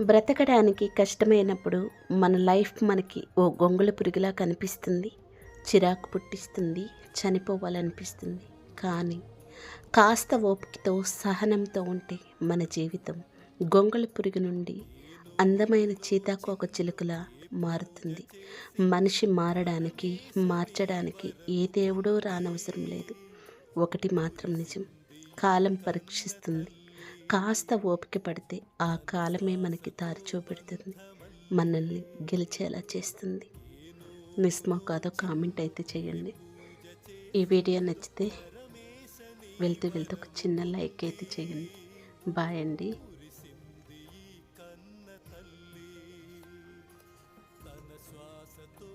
బ్రతకడానికి కష్టమైనప్పుడు మన లైఫ్ మనకి ఓ గొంగుల పురుగులా కనిపిస్తుంది. చిరాకు పుట్టిస్తుంది. చనిపోవాలనిపిస్తుంది. కానీ కాస్త ఓపికతో సహనంతో ఉంటే మన జీవితం గొంగుల పురుగు నుండి అందమైన చీతాకోక చిలుకలా మారుతుంది. మనిషి మారడానికి మార్చడానికి ఏ దేవుడో రానవసరం లేదు. ఒకటి మాత్రం నిజం. కాలం పరీక్షిస్తుంది. కాస్త ఓపిక పడితే ఆ కాలమే మనకి దారి చూపెడుతుంది మనల్ని గెలిచేలా చేస్తుంది. నిస్మో కాదో కామెంట్ అయితే చేయండి. ఈ వీడియో నచ్చితే వెళ్తూ వెళ్తూ ఒక చిన్న లైక్ అయితే చేయండి. బాయ్ అండి. శ్వాసతో